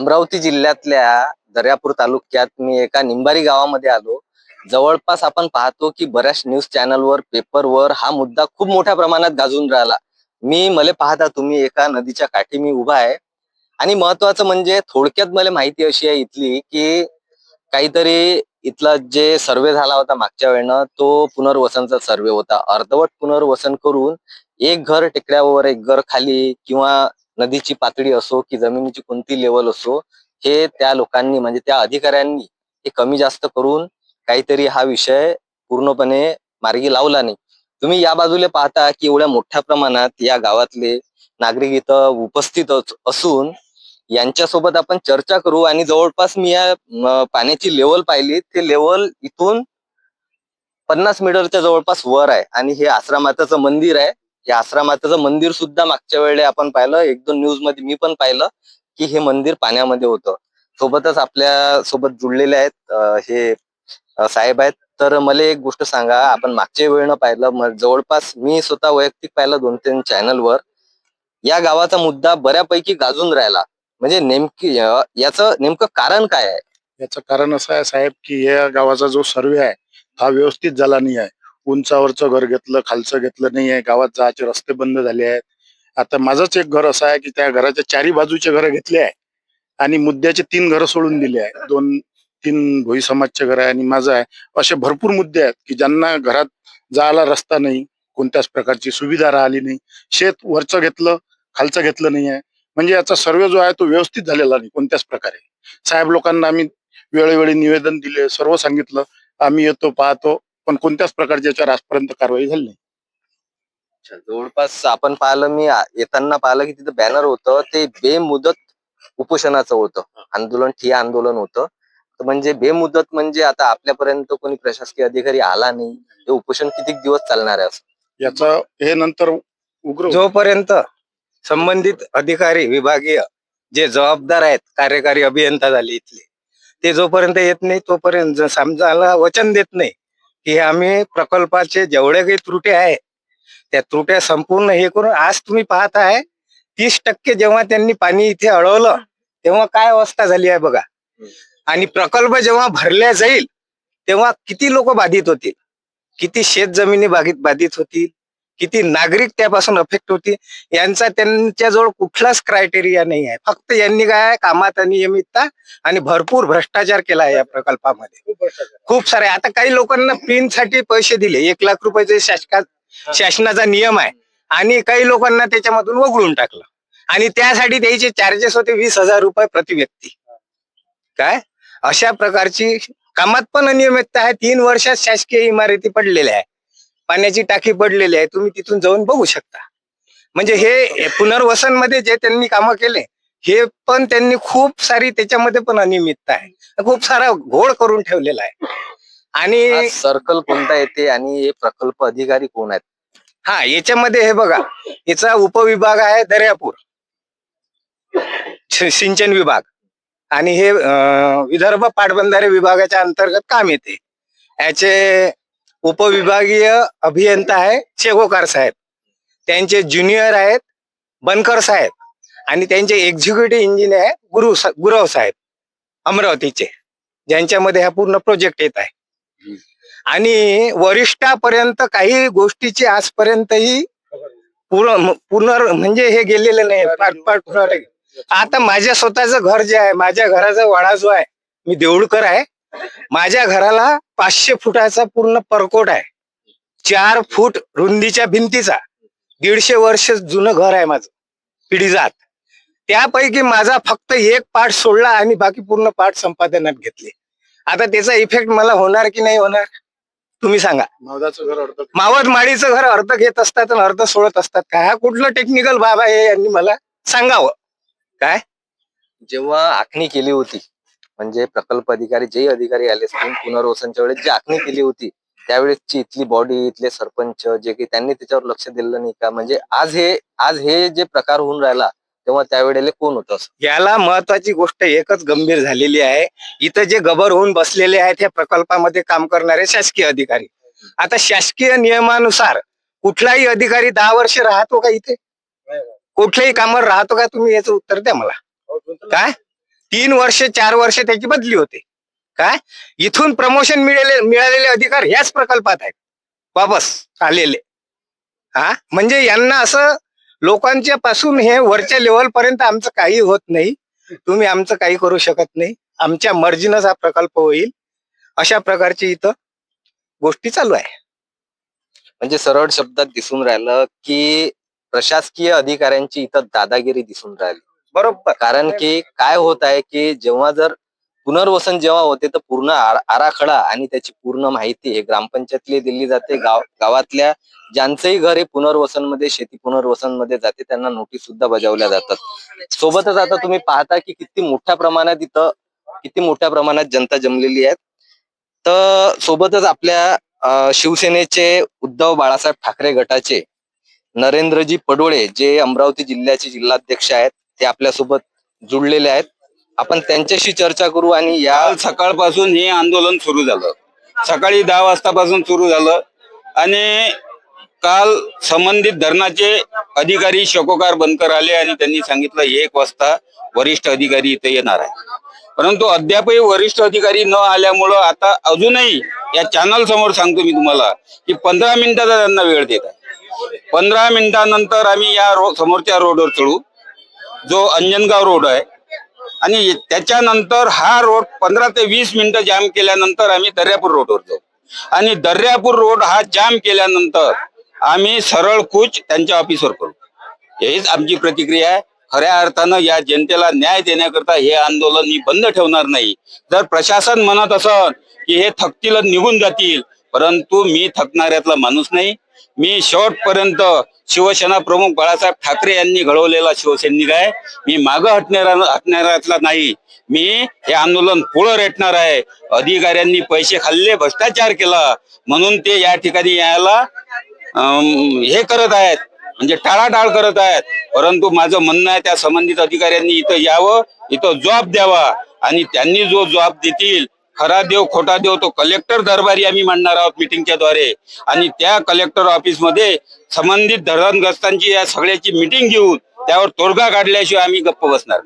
अमरावती जिल्ह्यातल्या दर्यापूर तालुक्यात मी एका निंबारी गावामध्ये आलो. जवळपास आपण पाहतो की बऱ्याच न्यूज चॅनलवर पेपरवर हा मुद्दा खूप मोठ्या प्रमाणात गाजून राहिला. मी मला पाहता तुम्ही एका नदीच्या काठी मी उभा आहे. आणि महत्वाचं म्हणजे थोडक्यात मला माहिती अशी आहे इथली की काहीतरी इथला जे सर्वे झाला होता मागच्या वेळेनं तो पुनर्वसनचा सर्वे होता. अर्धवट पुनर्वसन करून एक घर टेकड्यावर एक घर खाली किंवा नदीची पातळी असो की जमिनीची कोणती लेवल असो हे त्या लोकांनी म्हणजे त्या अधिकाऱ्यांनी हे कमी जास्त करून काहीतरी हा विषय पूर्णपणे मार्गी लावला नाही. तुम्ही या बाजूला पाहता की एवढ्या मोठ्या प्रमाणात या गावातले नागरिक इथं उपस्थित असून यांच्यासोबत आपण चर्चा करू आणि जवळपास मी या पाण्याची लेवल पाहिली ते लेवल इथून पन्नास मीटरच्या जवळपास वर आहे आणि हे आश्रमाताचं मंदिर आहे. या आश्रमाचं मंदिर सुद्धा मागच्या वेळेला आपण पाहिलं एक दोन न्यूजमध्ये मी पण पाहिलं की हे मंदिर पाण्यामध्ये होतं. सोबतच आपल्यासोबत जुळलेले आहेत हे साहेब आहेत. तर मला एक गोष्ट सांगा आपण मागच्या वेळेनं पाहिलं जवळपास मी स्वतः वैयक्तिक पाहिलं दोन तीन चॅनलवर या गावाचा मुद्दा बऱ्यापैकी गाजून राहिला. म्हणजे नेमकी याचं नेमकं कारण काय आहे? याचं कारण असं आहे साहेब की या गावाचा जो सर्वे आहे हा व्यवस्थित झाला नाही आहे. उंचावरचं घर घेतलं खालचं घेतलं नाही आहे गावात जायचे रस्ते बंद झाले आहेत. आता माझंच एक घर असं आहे की त्या घराच्या चारी बाजूचे घर घेतले आहे आणि मुद्द्याचे तीन घरं सोडून दिले आहे. दोन तीन भोई समाजचे घर आहे आणि माझं आहे. असे भरपूर मुद्दे आहेत की ज्यांना घरात जायला रस्ता नाही कोणत्याच प्रकारची सुविधा राहिली नाही. शेत वरचं घेतलं खालचं घेतलं नाही आहे म्हणजे याचा सर्वे जो आहे तो व्यवस्थित झालेला नाही कोणत्याच प्रकारे. साहेब लोकांना आम्ही वेळोवेळी निवेदन दिले सर्व सांगितलं. आम्ही येतो पाहतो. पण कोणत्याच प्रकारची याच्यावर आजपर्यंत कारवाई झाली नाही. अच्छा, जवळपास आपण पाहिलं मी आ- येताना पाहिलं की तिथं बॅनर होतं ते बेमुदत उपोषणाचं होतं. आंदोलन ठिय्या आंदोलन होतं. तर म्हणजे बेमुदत म्हणजे आता आपल्यापर्यंत कोणी प्रशासकीय अधिकारी आला नाही हे उपोषण किती दिवस चालणार आहे असं? याचं हे नंतर उग्र होईल. जोपर्यंत संबंधित अधिकारी विभागीय जे जबाबदार आहेत कार्यकारी अभियंता झाले इथले ते जोपर्यंत येत नाही तोपर्यंत ज- समजायला वचन देत नाही. की आम्ही प्रकल्पाचे जेवढे काही त्रुटी आहे त्या त्रुट्या संपूर्ण हे करून आज तुम्ही पाहत आहे तीस टक्के जेव्हा त्यांनी पाणी इथे अडवलं तेव्हा काय अवस्था झाली आहे बघा. आणि प्रकल्प जेव्हा भरल्या जाईल तेव्हा किती लोक बाधित होतील? किती शेत जमिनी बाधित बाधित होतील? किती नागरिक त्यापासून अफेक्ट होतील यांचा त्यांच्याजवळ कुठलाच क्रायटेरिया नाही आहे. फक्त यांनी काय कामात अनियमितता आणि भरपूर भ्रष्टाचार केला आहे या प्रकल्पामध्ये. खूप सारे आता काही लोकांना पिनसाठी पैसे दिले एक लाख रुपयाचे शासका शासनाचा नियम आहे. आणि काही लोकांना त्याच्यामधून वगळून टाकलं. आणि त्यासाठी त्याचे चार्जेस होते वीस हजार रुपये प्रति व्यक्ती. काय? अशा प्रकारची कामात पण अनियमितता आहे. तीन वर्षात शासकीय इमारती पडलेल्या आहे पाण्याची टाकी पडलेली आहे तुम्ही तिथून जाऊन बघू शकता. म्हणजे हे पुनर्वसनमध्ये जे त्यांनी कामं केले हे पण त्यांनी खूप सारी त्याच्यामध्ये पण अनियमितता आहे. खूप सारा घोळ करून ठेवलेला आहे. आणि सर्कल कोणता येते आणि हे प्रकल्प अधिकारी कोण आहेत? हा याच्यामध्ये हे बघा याचा उपविभाग आहे दर्यापूर. सिंचन विभाग. आणि हे विदर्भ पाटबंधारे विभागाच्या अंतर्गत काम येते. याचे उपविभागीय अभियंता आहे शेगोकार साहेब. त्यांचे ज्युनियर आहेत बनकर साहेब आणि त्यांचे एक्झिक्युटिव्ह इंजिनियर आहे गुरु सा- गुरव साहेब अमरावतीचे ज्यांच्यामध्ये हा पूर्ण प्रोजेक्ट येत आहे. आणि वरिष्ठापर्यंत काही गोष्टीची आजपर्यंतही पूर्ण पूर्ण म्हणजे हे गेलेलं नाही पाठ- आता माझ्या स्वतःचं घर जे आहे माझ्या घराचा वाडा जो आहे मी देऊळकर आहे. माझ्या घराला पाचशे फुटाचा पूर्ण परकोट आहे. चार फूट रुंदीच्या भिंतीचा. दीडशे वर्ष जुनं घर आहे माझं. पिढीजात. त्यापैकी माझा फक्त एक पाठ सोडला आणि बाकी पूर्ण पाठ संपादनात घेतले. आता त्याचा इफेक्ट मला होणार की नाही होणार? तुम्ही सांगा. मावत माळीचं घर अर्ध घेत असतात आणि अर्ध सोडत असतात. काय? हा कुठलं टेक्निकल बाब आहे यांनी मला सांगावं. काय? जेव्हा आखणी केली होती म्हणजे प्रकल्प अधिकारी जे अधिकारी आले असतील पुनर्वसनच्या वेळेस जी आखणी केली होती त्यावेळेसची इथली बॉडी इथले सरपंच जे काही त्यांनी त्याच्यावर लक्ष दिलं नाही का? म्हणजे आज हे आज हे जे प्रकार होऊन राहिला तेव्हा त्यावेळेला कोण होतं याला महत्वाची गोष्ट एकच गंभीर झालेली आहे. इथं जे गबर होऊन बसलेले आहेत या प्रकल्पामध्ये काम करणारे शासकीय अधिकारी. आता शासकीय नियमानुसार कुठलाही अधिकारी दहा वर्ष राहतो का इथे? कुठल्याही कामावर राहतो का? तुम्ही याचं उत्तर द्या मला. काय? तीन वर्ष चार वर्ष त्याची बदली होते. काय? इथून प्रमोशन मिळाले मिळालेले अधिकार ह्याच प्रकल्पात आहेत. वापस आलेले. हा? म्हणजे यांना असं लोकांच्या पासून हे वरच्या लेवल पर्यंत आमचं काही होत नाही. तुम्ही आमचं काही करू शकत नाही. आमच्या मर्जीनच हा प्रकल्प होईल. अशा प्रकारची इथं गोष्टी चालू आहे. म्हणजे सरळ शब्दात दिसून राहिलं की प्रशासकीय अधिकाऱ्यांची इथं दादागिरी दिसून राहिली. बरोबर. कारण की काय होत आहे की जेव्हा जर पुनर्वसन जेव्हा होते तर पूर्ण आर- आराखडा आणि त्याची पूर्ण माहिती हे ग्रामपंचायतली दिली जाते. गाव गावातल्या ज्यांचंही घर हे पुनर्वसनमध्ये शेती पुनर्वसनमध्ये जाते त्यांना नोटीस सुद्धा बजावल्या जातात. सोबतच आता तुम्ही पाहता की किती मोठ्या प्रमाणात इथं किती मोठ्या प्रमाणात जनता जमलेली आहे. तर सोबतच आपल्या शिवसेनेचे उद्धव बाळासाहेब ठाकरे गटाचे नरेंद्रजी पडोळे जे अमरावती जिल्ह्याचे जिल्हाध्यक्ष आहेत ते आपल्यासोबत जुळलेले आहेत. आपण त्यांच्याशी चर्चा करू आणि या काल सकाळपासून हे आंदोलन सुरू झालं. सकाळी दहा वाजतापासून सुरू झालं. आणि काल संबंधित धरणाचे अधिकारी शकोकार बनकर आले आणि त्यांनी सांगितलं एक वाजता वरिष्ठ अधिकारी इथे येणार आहे परंतु अद्यापही वरिष्ठ अधिकारी न आल्यामुळं आता अजूनही या चॅनल समोर सांगतो मी तुम्हाला की पंधरा मिनिटाचा त्यांना वेळ देत आहे. पंधरा मिनिटानंतर आम्ही या रो समोरच्या रोडवर चढू. जो अंजनगाव रोड आहे. आणि त्याच्यानंतर हा रोड पंधरा ते वीस मिनिटं जाम केल्यानंतर आम्ही दर्यापूर रोडवर जाऊ. आणि दर्यापूर रोड हा जाम केल्यानंतर आम्ही सरळ कूच त्यांच्या ऑफिसवर करू. हेच आमची प्रतिक्रिया आहे. खऱ्या अर्थानं या जनतेला न्याय देण्याकरता हे आंदोलन मी बंद ठेवणार नाही. जर प्रशासन म्हणत असत की हे थकतील निघून जातील परंतु मी थकणाऱ्यातला माणूस नाही. मी शेवटपर्यंत शिवसेना प्रमुख बाळासाहेब ठाकरे यांनी घडवलेला शिवसैनिक आहे. मी मागं हटणारा हटणाऱ्यातला नाही. मी हे आंदोलन पुढं रेटणार आहे. अधिकाऱ्यांनी पैसे खाल्ले भ्रष्टाचार केला. म्हणून ते या ठिकाणी यायला अं, हे करत आहेत. म्हणजे टाळाटाळ करत आहेत. परंतु माझं म्हणणं आहे त्या संबंधित अधिकाऱ्यांनी इथं यावं इथं जॉब द्यावा. आणि त्यांनी जो जॉब देतील खरा देव खोटा देव तो कलेक्टर दरबारी आम्ही मांडणार आहोत मिटिंगच्या द्वारे. आणि त्या कलेक्टर ऑफिसमध्ये संबंधित धरणग्रस्तांची या सगळ्याची मिटिंग घेऊन त्यावर तोडगा काढल्याशिवाय आम्ही गप्प बसणार.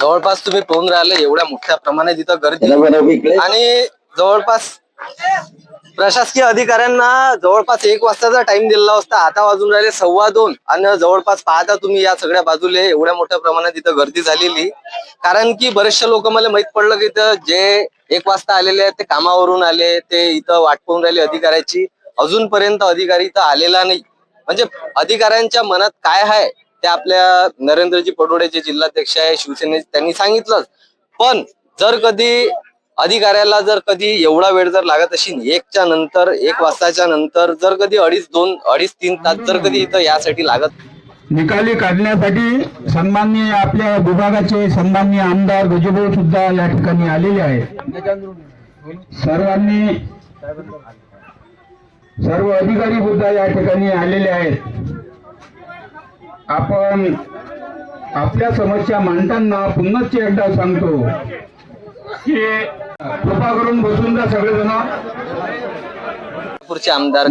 जवळपास तुम्ही पाहून राहिले एवढ्या मोठ्या प्रमाणात इथं गर्दी. आणि जवळपास प्रशासकीय अधिकाऱ्यांना जवळपास एक वाजताचा टाइम दिलेला असता. आता वाजून राहिले सव्वा दोन. आणि जवळपास पाहता तुम्ही या सगळ्या बाजूला एवढ्या मोठ्या प्रमाणात इथं गर्दी झालेली. कारण की बरेचशे लोक मला माहीत पडलं की इथं जे एक वाजता आलेले आहेत ते कामावरून आले ते इथं वाट पाहून राहिले अधिकाऱ्याची. अजूनपर्यंत अधिकारी इथं आलेला नाही. म्हणजे अधिकाऱ्यांच्या मनात काय आहे ते आपल्या नरेंद्रजी पटोडे जे जिल्हाध्यक्ष आहे शिवसेने त्यांनी सांगितलंच. पण जर कधी अधिकाऱ्याला जर कधी एवढा वेळ जर लागत असेल एकच्या नंतर एक वाजताच्या नंतर जर कधी अडीच दोन अडीच तीन तास जर कधी इथं यासाठी लागत निकाली काढण्यासाठी सन्माननीय आपल्या विभागाचे सन्माननीय आमदार गजूभाऊ सुद्धा या ठिकाणी आलेले आहेत. सर्वांनी सर्व अधिकारी सुद्धा या ठिकाणी आलेले आहेत. आपण आपल्या समस्या मांडताना पुन्हाच एकदा सांगतो की कृपा करून बसून जा सगळेजण. नागपूरचे आमदार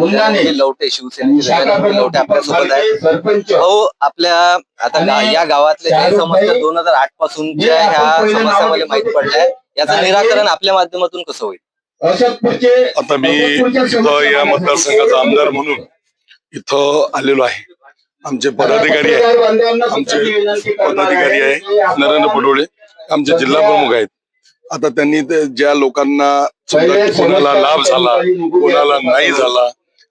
लवटे शिवसेनेचे लवटे आपल्यासोबत आहे सरपंच. भाऊ आपल्या आता या गावातले शाहरुख समस्या दोन हजार आठपासून जे ज्या ह्या समस्या मला माहीत होतं. पडल्या याचं निराकरण आपल्या माध्यमातून कसं होईल? आता मी इथं या मतदारसंघाचा आमदार म्हणून इथं आलेलो आहे. आमचे पदाधिकारी आहे आमचे पदाधिकारी आहे नरेंद्र पडोळे आमचे जिल्हा प्रमुख आहेत. आता त्यांनी ते ज्या लोकांना कोणाला लाभ झाला कोणाला नाही झाला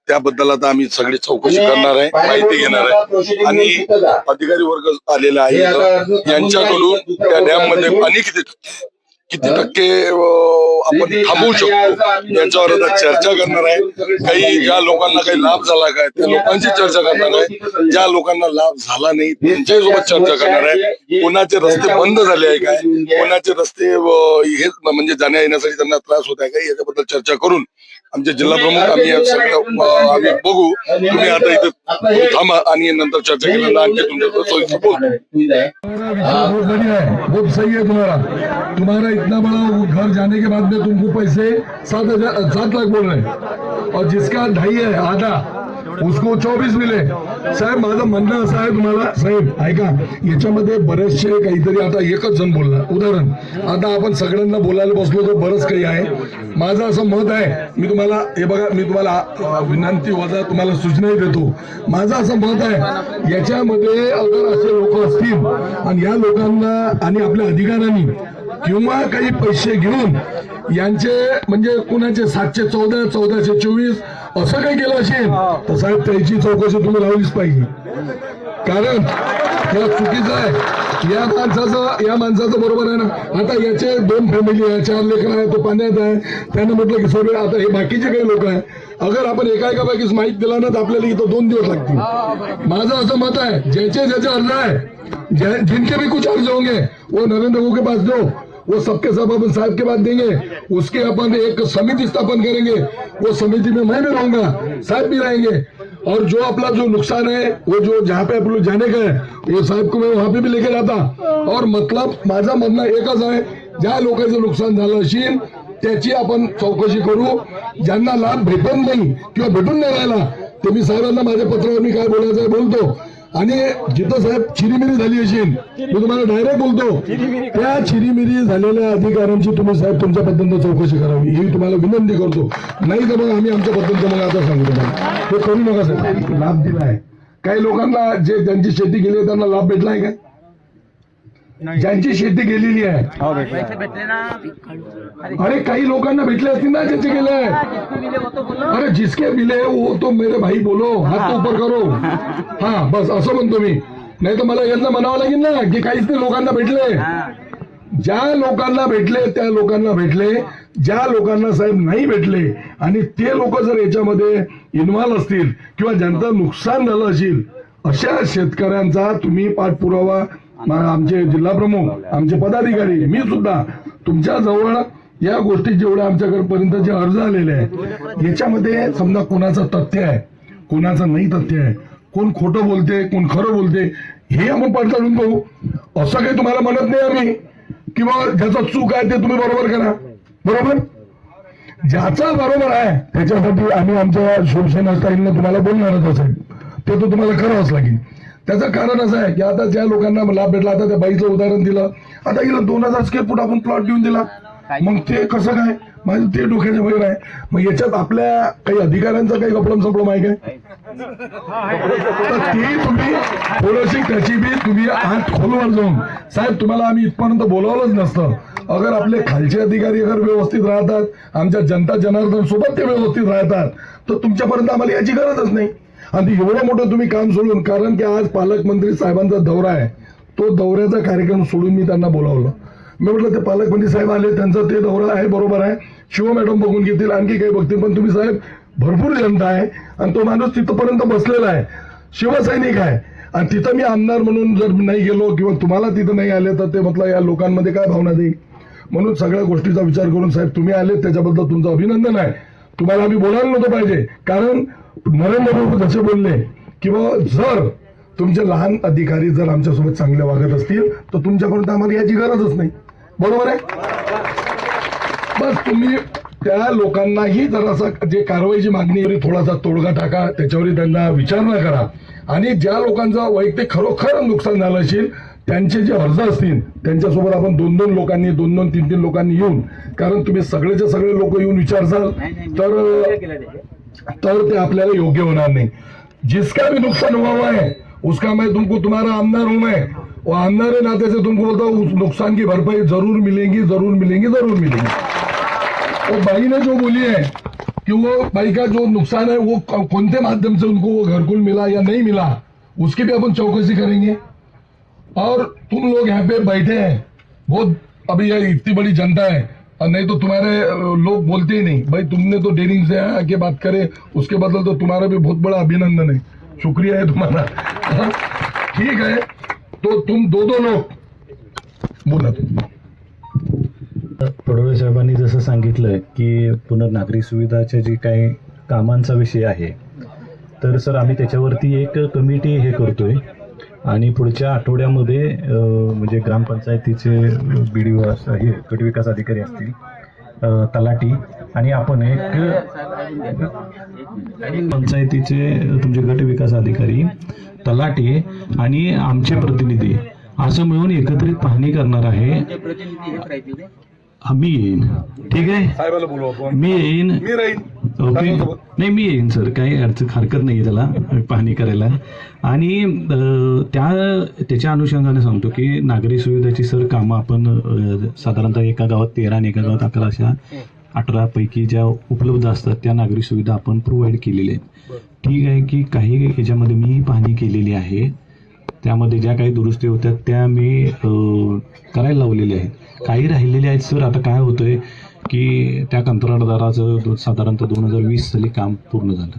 त्याबद्दल आता आम्ही सगळी चौकशी करणार आहे माहिती घेणार आहे. आणि अधिकारी वर्ग आलेला आहे. यांच्याकडून त्या डॅममध्ये पाणी किती किती टक्के आपण थांबवू शकतो. याच्यावर आता चर्चा करणार आहे. काही ज्या लोकांना काही लाभ झाला काय त्या लोकांची चर्चा करणार आहे. ज्या लोकांना लाभ झाला नाही त्यांच्याही सोबत चर्चा करणार आहे. कोणाचे रस्ते बंद झाले आहे काय? कोणाचे रस्ते हे म्हणजे जाण्या येण्यासाठी त्यांना त्रास होत आहे काय? याच्याबद्दल चर्चा करून आमचे जिल्हा प्रमुख आम्ही आम्ही बघू. तुम्ही आता इथं थांबा आणि नंतर चर्चा केल्यानंतर आणखी है बहुत सही है तुम्हारा तुम्हारा इतना बड़ा घर जाने के बाद में तुमको पैसे सात हजार सात लाख बोल रहे हैं. और जिसका ढाई है आधा उसको चौबीस मिले। साहेब माझं म्हणणं असं आहे तुम्हाला साहेब ऐका याच्यामध्ये बरेचसे काहीतरी आता एकच जण बोलला. उदाहरण आता आपण सगळ्यांना बोलायला बसलो तर बरंच काही आहे. माझं असं मत आहे मी तुम्हाला हे बघा मी तुम्हाला विनंती वजा तुम्हाला सूचनाही देतो. माझं असं मत आहे याच्यामध्ये अगर असे लोक असतील आणि या लोकांना आणि आपल्या अधिकाऱ्यांनी किंवा काही पैसे घेऊन यांचे म्हणजे कुणाचे सातशे चौदा चौदाशे चोवीस असं काही केलं असेल? तर साहेब त्याची चौकशी तुम्ही लावलीच पाहिजे. कारण हे चुकीचं आहे. या माणसाचं या माणसाचं बरोबर आहे ना? आता याचे दोन फॅमिली आहे चार लेकर आहे तो पाण्यात आहे. त्यानं म्हटलं की सर आता हे बाकीचे काही लोक आहे अगर आपण एका एका पैकीच माहीत दिला ना तर आपल्याला इथं दोन दिवस लागतील. माझं असं मत आहे ज्याचे ज्याचे अर्ज आहे जिनके भी कुछ अर्ज होंगे वो नरेंद्र बाबू के पास दो वो सबके सब अपन साहब के बाद देंगे। उसके अपन एक समिति स्थापन करेंगे। वो समिति में मैं भी रहूँगा, साहब भी रहेंगे। और जो अपना जो नुकसान है, वो जो जहाँ पे आप लोग जाने का है ये साहब को मैं वहाँ पे भी लेके जाता। और मतलब माझा म्हणणं एकच आहे ज्या लोकांचं नुकसान झालं असेल त्याची आपण चौकशी करू। ज्यांना लाभ भेटत नाही, किंवा भेटून नाही राहिला ते मी साहेबांना माझ्या पत्रावर मी काय बोलायचं बोलतो. आणि जिथं साहेब चिरीमिरी झाली असेल मी तुम्हाला डायरेक्ट बोलतो त्या चिरीमिरी झालेल्या अधिकाऱ्यांची तुम्ही साहेब तुमच्या पद्धतीनं चौकशी करावी ही तुम्हाला विनंती करतो. नाही तर मग आम्ही आमच्या पद्धतीनं मग आता सांगू तुम्हाला. हे करू नका साहेब. लाभ दिलाय. काही लोकांना जे ज्यांची शेती आहे त्यांना लाभ भेटलाय का? ज्यांची शेती गेलेली आहे. अरे काही लोकांना भेटले असतील ना ज्यांचे गेले अरे जिसके मिले वो तो मेरे भाई बोलो. हात तो ऊपर करो. हा बस असं म्हणतो मी. नाही तर मला यांना म्हणावं लागेल ना की काहीच नाही लोकांना भेटले. ज्या लोकांना भेटले त्या लोकांना भेटले. ज्या लोकांना साहेब नाही भेटले आणि ते लोक जर याच्यामध्ये इन्व्हॉल्व असतील किंवा ज्यांचं नुकसान झालं असेल अशा शेतकऱ्यांचा तुम्ही पाठपुरावा आमचे जिल्हा प्रमुख आमचे पदाधिकारी मी सुद्धा तुमच्या जवळ या गोष्टी जेवढ्या आमच्याकडपर्यंत जे अर्ज आलेले आहेत याच्यामध्ये समजा कोणाचं तथ्य आहे कोणाचं नाही तथ्य आहे कोण खोटं बोलते कोण खरं बोलते हे आपण पडताळून पाहू. असं काही तुम्हाला म्हणत नाही आम्ही. किंवा ज्याचं चूक आहे ते तुम्ही बरोबर करा. बरोबर? ज्याचा बरोबर आहे त्याच्यासाठी आम्ही आमच्या शिवसेना स्टाईलनं तुम्हाला बोलणारच असेल. ते तर तुम्हाला करावंच लागेल. त्याचं कारण असं आहे की आता ज्या लोकांना लाभ भेटला आता त्या बाईचं उदाहरण दिलं. आता गेलं दोन हजार स्क्वेअर फूट आपण प्लॉट देऊन दिला. मग ते कसं काय? माझं ते डोक्याच्या बाहेर आहे. मग याच्यात आपल्या काही अधिकाऱ्यांचा काही कपडम सपडम आहे काय? ती तुम्ही थोडीशी त्याची बी तुम्ही हात खोलवर जाऊन. साहेब तुम्हाला आम्ही इथपर्यंत बोलावलंच नसतं. अगर आपले खालचे अधिकारी अगर व्यवस्थित राहतात आमच्या जनता जनार्दन सोबत ते व्यवस्थित राहतात तर तुमच्यापर्यंत आम्हाला याची गरजच नाही. आणि एवढं मोठं तुम्ही काम सोडून कारण की आज पालकमंत्री साहेबांचा दौरा आहे. तो दौऱ्याचा कार्यक्रम सोडून मी त्यांना बोलावलं. मी म्हटलं ते पालकमंत्री साहेब आले त्यांचा ते दौरा आहे बरोबर आहे. शिव मॅडम बघून घेतील आणखी काही बघतील पण तुम्ही साहेब भरपूर जनता आहे आणि तो माणूस तिथपर्यंत बसलेला आहे. शिवसैनिक आहे. आणि तिथं मी आमदार म्हणून जर नाही गेलो किंवा तुम्हाला तिथं नाही आले तर ते म्हटलं या लोकांमध्ये काय भावना देईल म्हणून सगळ्या गोष्टीचा विचार करून साहेब तुम्ही आले त्याच्याबद्दल तुमचं अभिनंदन आहे. तुम्हाला आम्ही बोलायला नव्हतं पाहिजे. कारण नरेंद्र मोदी जसे बोलले किंवा जर तुमचे लहान अधिकारी जर आमच्यासोबत चांगले वागत असतील तर तुमच्यापर्यंत आम्हाला याची गरजच नाही. बरोबर आहे? बस तुम्ही त्या लोकांनाही जरासा जे कारवाईची मागणी थोडासा तोडगा टाका त्याच्यावर त्यांना विचारणा करा. आणि ज्या लोकांचं वैयक्तिक खरोखर नुकसान झालं असेल त्यांचे जे अर्ज असतील त्यांच्यासोबत आपण दोन दोन लोकांनी दोन दोन तीन तीन लोकांनी येऊन कारण तुम्ही सगळेचे सगळे लोक येऊन विचारसाल तर तर ते आपल्याला योग्य होणार नाही. जिसका भी नुकसान हुआ हुआ है उसका मैं तुमको तुम्हारा आमदार हूं मैं. वो आमदार के नाते से तुमको बोलता हूँ उस नुकसान की भरपाई जरूर मिलेंगी जरूर मिलेंगी जरूर मिलेंगी. वो भाई ने जो बोली है कि वो भाई का जो नुकसान है वो कौन से माध्यम से उनको वो घरकुल मिला या नहीं मिला उसकी भी अपन चौकसी करेंगे. और तुम लोग यहाँ पे बैठे हैं बहुत अभी ये इतनी बड़ी जनता है और नहीं तो तुम्हारे लोग बोलते ही नहीं। भाई तुमने तो डेरिंग से आके बात करे उसके बदल तो तुम्हारा भी बहुत बड़ा अभिनंदन है। शुक्रिया है तुम्हारा। ठीक है तो तुम दो दो लोग। बोला तुम फडणवीस साहेबांनी जसं सांगितलं की पुनर्नागरिक सुविधाच्या जे काही कामांचा विषय आहे तर सर आम्ही त्याच्यावरती एक कमिटी हे करतोय. आणि पुढच्या आठवड्यामध्ये म्हणजे ग्रामपंचायतीचे बी डी हे गटविकास अधिकारी असतील अं, तलाठी आणि आपण एक पंचायतीचे तुमचे गट विकास अधिकारी तलाटे आणि आमचे प्रतिनिधी असं मिळून एकत्रित पाहणी करणार आहे. मी येईन. ठीक आहे? मी येईन. ओके नाही मी येईन सर काही अडचण हरकत नाही त्याला. पाहणी करायला. आणि त्या त्याच्या अनुषंगाने सांगतो की नागरी सुविधाची सर कामं आपण साधारणतः एका गावात तेरा आणि एका गावात अकरा अशा अठरा पैकी ज्या उपलब्ध असतात त्या नागरी सुविधा आपण प्रोव्हाइड केलेल्या आहेत. ठीक आहे की काही ह्याच्यामध्ये मी पाहणी केलेली आहे. त्यामध्ये ज्या काही दुरुस्ती होत्या त्या मी करायला लावलेल्या आहेत. काही राहिलेले आहेत सर आता काय होतंय की त्या कंत्राटदाराचं दो- साधारणतः दोन हजार वीस साली काम पूर्ण झालं.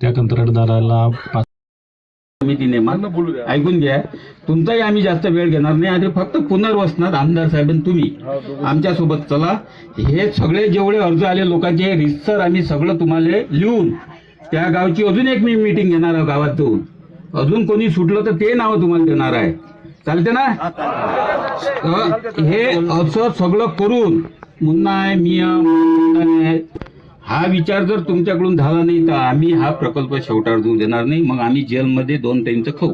त्या कंत्राटदाराला पाच समिती नेमा ऐकून घ्या. तुमचाही आम्ही जास्त वेळ घेणार नाही. आणि फक्त पुनर्वसनात आमदार साहेब आणि तुम्ही. आमच्यासोबत चला. हे सगळे जेवढे अर्ज आले लोकांचे रितसर आम्ही सगळं तुम्हाला लिहून त्या गावची अजून एक मी मीटिंग घेणार आहे गावात जाऊन अजून कोणी सुटलं तर ते नाव तुम्हाला देणार आहे. चालते ना? हे असं सगळं करून मुन्ना आहे मिया मुन्ना आहे हा विचार जर तुमच्याकडून झाला नाही तर आम्ही हा प्रकल्प शेवटार देऊ देणार नाही. मग आम्ही जेलमध्ये दोन टाइमचं खाऊ.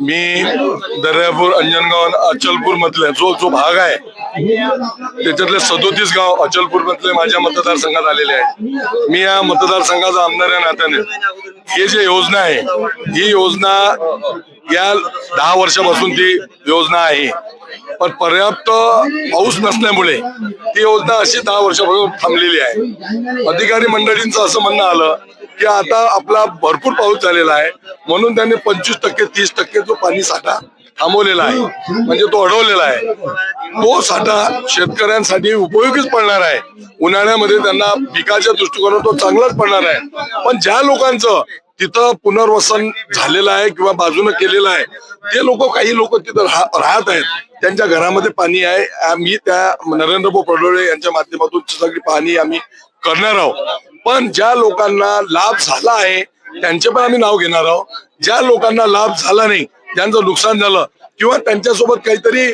मी दर्यापूर अंजनगाव अचलपूर मधले जो जो भाग आहे त्याच्यातले सदोतीस गाव अचलपूर मधले माझ्या मतदारसंघात आलेले आहेत. मी या मतदारसंघाचा आमदार या नात्याने. ही जी योजना आहे ही योजना या दहा वर्षापासून ती योजना आहे. पण पर्याप्त पाऊस नसल्यामुळे ती योजना अशी दहा वर्षापासून थांबलेली आहे. अधिकारी मंडळींचं असं म्हणणं आलं की आता आपला भरपूर पाऊस झालेला आहे. म्हणून त्यांनी पंचवीस टक्के तीस टक्के जो पाणी साठा थांबवलेला आहे म्हणजे तो अडवलेला आहे. तो साठा शेतकऱ्यांसाठी उपयोगीच पडणार आहे. उन्हाळ्यामध्ये त्यांना पिकाच्या दृष्टिकोनातून तो चांगलाच पडणार आहे. पण ज्या लोकांचं तिथं पुनर्वसन झालेलं आहे किंवा बाजूनं केलेलं आहे. ते लोक काही लोक तिथं राहत आहेत. त्यांच्या घरामध्ये पाणी आहे. आम्ही त्या नरेंद्र भाऊ पडोळे यांच्या माध्यमातून सगळी पाहणी आम्ही करणार आहोत. पण ज्या लोकांना लाभ झाला आहे त्यांचे पण आम्ही नाव घेणार आहोत. ज्या लोकांना लाभ झाला नाही ज्यांचं नुकसान झालं किंवा त्यांच्यासोबत काहीतरी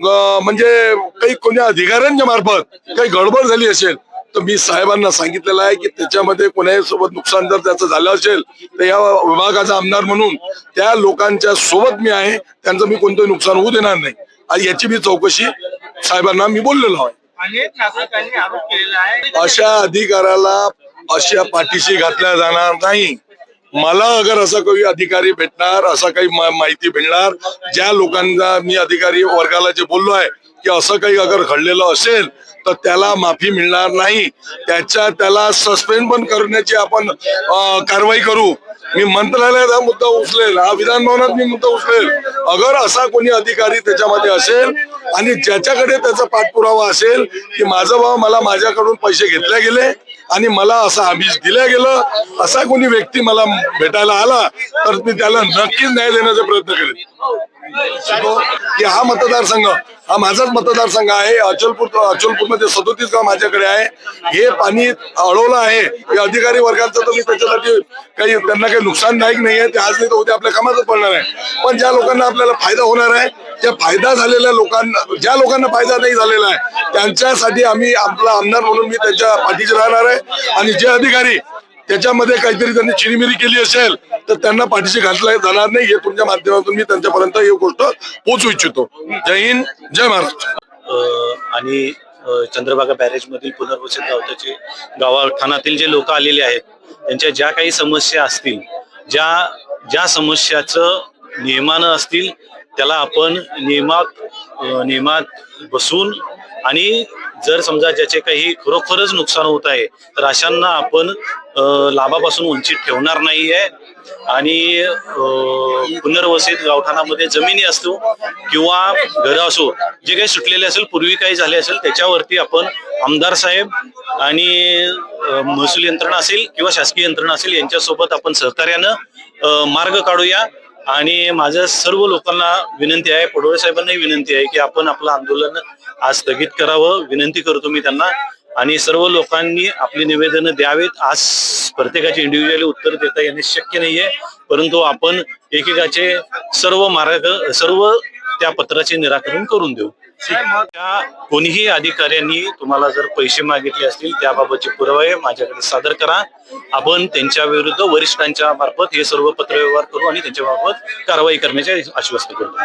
म्हणजे काही कोणी अधिकाऱ्यांच्या मार्फत काही गडबड झाली असेल तर मी साहेबांना सांगितलेलं आहे की त्याच्यामध्ये कोणाही सोबत नुकसान जर त्याचं झालं असेल तर या विभागाचा आमदार म्हणून त्या लोकांच्या सोबत मी आहे त्यांचं मी कोणतंही नुकसान होऊ देणार नाही. आणि याची मी चौकशी साहेबांना मी बोललेलो आहे. अशा अधिकाऱ्याला अशा पाठीशी घातल्या जाणार नाही. मला अगर असा काही अधिकारी भेटणार असा काही माहिती भेटणार ज्या लोकांना मी अधिकारी वर्गाला जे बोललो आहे की असं काही अगर घडलेलं असेल तर त्याला माफी मिळणार नाही. त्याच्या त्याला सस्पेंड पण करण्याची आपण कारवाई करू. मी मंत्रालयात हा मुद्दा उचलेल हा विधान भवनात मी मुद्दा उचलेल. अगर असा कोणी अधिकारी त्याच्यामध्ये असेल आणि ज्याच्याकडे त्याचा पाठपुरावा असेल की माझा भाव मला माझ्याकडून पैसे घेतले गेले आणि मला असं आमिष दिल्या गेलं असा कोणी व्यक्ती मला भेटायला आला तर मी त्याला नक्कीच न्याय देण्याचा प्रयत्न करेन. की हा मतदारसंघ हा माझाच मतदारसंघ आहे. अचलपूर अचलपूरमध्ये सदोतीस गाव माझ्याकडे आहे. हे पाणी अडवलं आहे. हे अधिकारी वर्गांचं तर मी त्याच्यासाठी काही त्यांना काही नुकसानदायक नाही आहे ते आज नाही तर उद्या आपल्या कामातच पडणार आहे. पण ज्या लोकांना आपल्याला फायदा होणार आहे त्या फायदा झालेल्या लोकांना ज्या लोकांना फायदा नाही झालेला आहे त्यांच्यासाठी आम्ही आपला आमदार म्हणून मी त्यांच्या पाठीशी राहणार आहे. आणि जे अधिकारी त्याच्यामध्ये काहीतरी त्यांनी चिरीमिरी केली असेल तर त्यांना पाठीशी घातला जाणार नाही. हे तुमच्या माध्यमातून मी त्यांच्यापर्यंत ही गोष्ट पोहोचू इच्छितो. जय हिंद जय महाराष्ट्र. आणि चंद्रभागा बॅरेज मधील पुनर्वसित गावताचे गावाठाणातील जे लोक आलेले आहेत त्यांच्या ज्या काही समस्या असतील ज्या ज्या समस्याचं नियमानं असतील त्याला आपण नियमात नियमात बसून आणि जर समजा ज्याचे काही खरोखरच नुकसान होत आहे तर अशांना आपण लाभापासून वंचित ठेवणार नाहीये. आणि अ, पुनर्वसित गावठाणामध्ये जमिनी असतो किंवा घरं असो जे काही सुटलेले असेल पूर्वी काही झाले असेल त्याच्यावरती आपण आमदार साहेब आणि महसूल यंत्रणा असेल किंवा शासकीय यंत्रणा असेल यांच्यासोबत आपण सहकार्यानं मार्ग काढूया. आणि माझ्या सर्व लोकांना विनंती आहे पडोळे साहेबांनाही विनंती आहे की आपण आपलं आंदोलन आज स्थगित करावं. विनंती करतो मी त्यांना. आणि सर्व लोकांनी आपली निवेदनं द्यावेत. आज प्रत्येकाचे इंडिव्हिज्युअली उत्तर देता येणे शक्य नाहीये. परंतु आपण एकेकाचे सर्व मार्ग सर्व त्या पत्राचे निराकरण करून देऊ. कोणीही अधिकाऱ्यांनी तुम्हाला जर पैसे मागितले असतील त्याबाबतचे पुरावे माझ्याकडे सादर करा. आपण त्यांच्या विरुद्ध वरिष्ठांच्या मार्फत हे सर्व पत्रव्यवहार करू आणि त्यांच्या मार्फत कारवाई करण्याचे आश्वस्त करतो